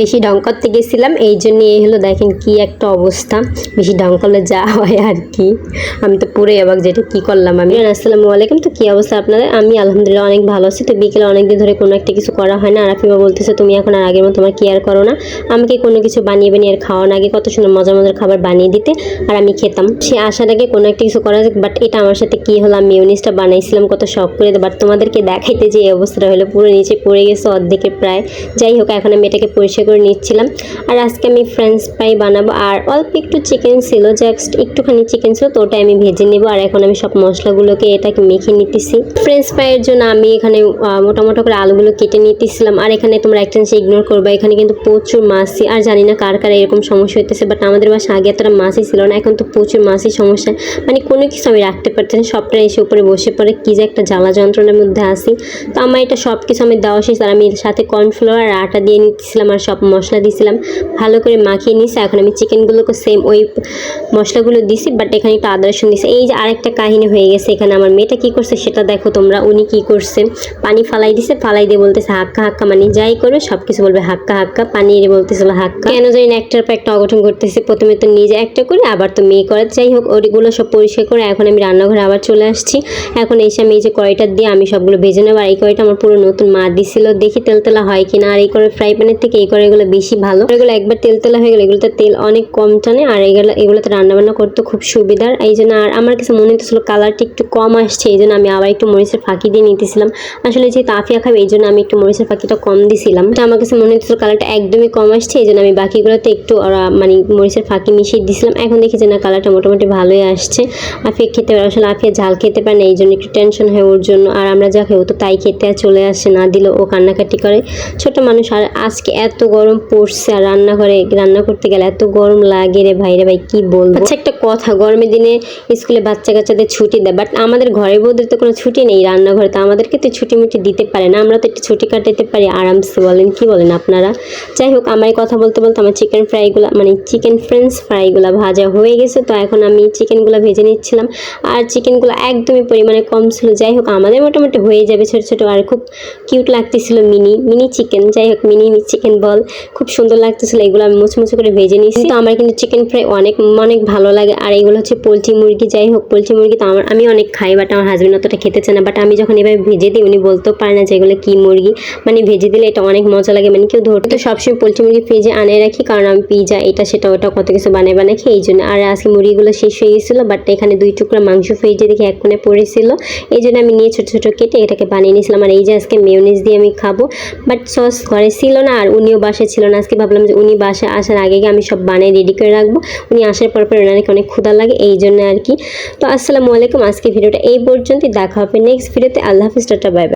বেশি ঢং করতে গেছিলাম, এই জন্য এই হলো দেখেন কি একটা অবস্থা। বেশি করলে যা হয় আর কি। আমি তো পুরো অবাক যেটা কি করলাম আমি। আসসালামু আলাইকুম। তো কি অবস্থা আপনাদের? আমি আলহামদুলিল্লাহ অনেক ভালো আছি। তো বিকেলে অনেকদিন ধরে কোনো একটা কিছু করা হয় না। আর বলতেছে, তুমি এখন আর আগের মতো তোমার কেয়ার করো না। আমাকে কোনো কিছু বানিয়ে বানিয়ে আর খাওয়ার আগে কত সুন্দর মজার মজার খাবার বানিয়ে দিতে আর আমি খেতাম। সে আসার আগে কোনো একটা কিছু করা বাট এটা আমার সাথে কি হলো? আমি মিউনিসটা বানাইছিলাম, কত শখ করে। বাট তোমাদেরকে দেখাইতে যে এই অবস্থাটা হলো, পুরো নিচে পড়ে গেছে অর্ধেকের প্রায়। যাই হোক, এখন আমি এটাকে পরিষ্কার করে নিচ্ছিলাম। আর আজকে আমি ফ্রেঞ্চ ফ্রাই বানাবো। আর অল্প একটু চিকেন ছিল জাস্ট একটুখানি চিকেন ছিল তো ওটা আমি ভেজে নেব। আর এখন আমি সব মশলাগুলোকে এটাকে মেখে নিতেছি। ফ্রেঞ্চ ফ্রাইয়ের জন্য আমি এখানে আহ, মোটা মোটা করে আলুগুলো কেটে নিতেছিলাম। আর এখানে তোমরা একটা জিনিস ইগনোর করবে এখানে কিন্তু প্রচুর মাছই আর জানি না কার কার এরকম সমস্যা হইতেছে বাট আমাদের বাসা আগে এতটা মাছই ছিল না এখন তো প্রচুর মাছই সমস্যা। মানে কোনো কিছু আমি রাখতে পারছি না সবটা এসে উপরে বসে পড়ে কী যে একটা জ্বালা যন্ত্রণার মধ্যে আসি তো আমার এটা সব কিছু আমি দেওয়া শেষ আর আমি সাথে কর্নফ্লাওয়ার আর আটা দিয়ে নিচ্ছিলাম আর মশলা দিয়েছিলাম। ভালো করে মাখিয়ে নিয়েছি। এখন আমি চিকেনগুলোকে সেম ওই মশলাগুলো দিছি বাট এখানে একটু আদা রসুন দিছি এই যে আরেকটা কাহিনী হয়ে গেছে এখানে আমার মেয়েটা কী করছে সেটা দেখো তোমরা, উনি কী করছে? পানি ফালাই দিছে, ফালাই দিয়ে বলতেছে, হাক্কা হাক্কা মানে যাই করবে সব কিছু বলবে, হাক্কা হাক্কা পানি এনে বলতেছিল, হাক্কা কেন জানি না, একটার পর একটা অঘটন করতেছে প্রথমে তো নিজে একটা করে, আবার তো মেয়ে করে। যাই হোক ওইগুলো সব পরিষ্কার করে এখন আমি রান্নাঘরে আবার চলে আসছি। এখন এসে আমি এই যে কড়াইটা দিয়ে আমি সবগুলো ভেজে নেব। আর এই কড়াইটা আমার পুরো নতুন মা দিছিল। দেখি তেলতেলা হয় কিনা। আর এই করে ফ্রাই প্যানের থেকে এই কড়াইগুলো বেশি ভালো। এগুলো একবার তেলতেলা হয়ে গেলে এগুলোতে তেল অনেক কম টানে আর এগুলো, এগুলোতে রান্নাবান্না করতে খুব সুবিধার। এই জন্য আর আমার কাছে মনে হতেছিল কালারটা একটু কম আসছে, এই জন্য আমি আবার একটু মরিচের ফাঁকি দিয়ে নিতেছিলাম। আসলে যেহেতু আফিয়া খাবে, এই জন্য আমি একটু মরিচের ফাঁকিটা কম দিছিলাম। তো আমার কাছে মনে হচ্ছিল কালারটা একদমই কম আসছে, এই জন্য আমি বাকিগুলোতে একটু মানে মরিচের ফাঁকি মিশিয়ে দিছিলাম। এখন দেখি যে না কালারটা মোটামুটি ভালোই আসছে। আফিয়া খেতে পারে, আসলে আফিয়া ঝাল খেতে পারে না, এই জন্য একটু টেনশন হয় ওর জন্য। আর আমরা যা ও তো তাই খেতে চলে আসে না, দিলে ও কান্নাকাটি করে। ছোট মানুষ আর আজকে এত গরম পড়ছে আর রান্নাঘরে রান্না করতে গেলে এত গরম লাগে রে ভাই রে ভাই, কি বলব? আচ্ছা একটা কথা, গরমের দিনে স্কুলে বাচ্চা কাচ্চাদের ছুটি দেয় বাট আমাদের ঘরের বউদের তো কোনো ছুটি নেই রান্নাঘরে, তো আমাদেরকে তো ছুটি মুটি দিতে পারে না, আমরা তো একটু ছুটি কাটাতে পারি আরামসে, বলেন, কি বলেন আপনারা? যাই হোক, আমার কথা বলতে বলতে আমার চিকেন ফ্রাইগুলো মানে চিকেন ফ্রেঞ্চ ফ্রাইগুলো ভাজা হয়ে গেছে, তো এখন আমি চিকেনগুলো ভেজে নিচ্ছিলাম, আর চিকেনগুলো একদমই পরিমাণে কম ছিল, যাই হোক, আমাদের মোটামুটি হয়ে যাবে ছোটো ছোটো, আর খুব কিউট লাগতেছিল মিনি মিনি চিকেন যাই হোক, মিনি চিকেন বল। খুব সুন্দর লাগতেছিল। এগুলো আমি মুচমুচে করে ভেজে নিয়েছি। তো আমার কিন্তু চিকেন ফ্রাই অনেক অনেক ভালো লাগে। আর এগুলো হচ্ছে পোলট্রি মুরগি, যাই হোক, পোলট্রি মুরগি তো আমার, আমি অনেক খাই বাট আমার হাজবেন্ড অতটা খেতে চায় না। বাট আমি যখন এভাবে ভেজে দিই, উনি বলতেও পারে না যে এগুলো কী মুরগি। মানে ভেজে দিলে এটা অনেক মজা লাগে মানে কেউ ধরতে তো সবসময় পোলট্রি মুরগি ফ্রিজে আনে রাখি, কারণ আমি পিজা এটা, সেটা, ওটা কত কিছু বানিয়ে বানিয়ে খাই, এই জন্য। আর আজকে মুরগিগুলো শেষ হয়ে গেছিল বাট এখানে দুই টুকরা মাংস ফ্রিজে দেখে এক কোণে পড়েছিল। এই জন্য আমি নিয়ে ছোটো ছোটো কেটে এটাকে বানিয়ে নিয়েছিলাম। আর এই যে আজকে মেয়নিজ দিয়ে আমি খাব বাট সস ঘরে ছিল না, আর উনিও বাসায় ছিল না, আজকে ভাবলাম যে উনি বাসায় আসার আগে আগে আমি সব বানিয়ে রেডি করে রাখব। উনি আসার পর পর ওনাকে অনেক ক্ষুধা লাগে, এই জন্য আর কি। তো আসসালামু আলাইকুম আজকে ভিডিওটা এই পর্যন্তই, দেখা হবে নেক্সট ভিডিওতে। আল্লাহ হাফিজ, টাটা বাই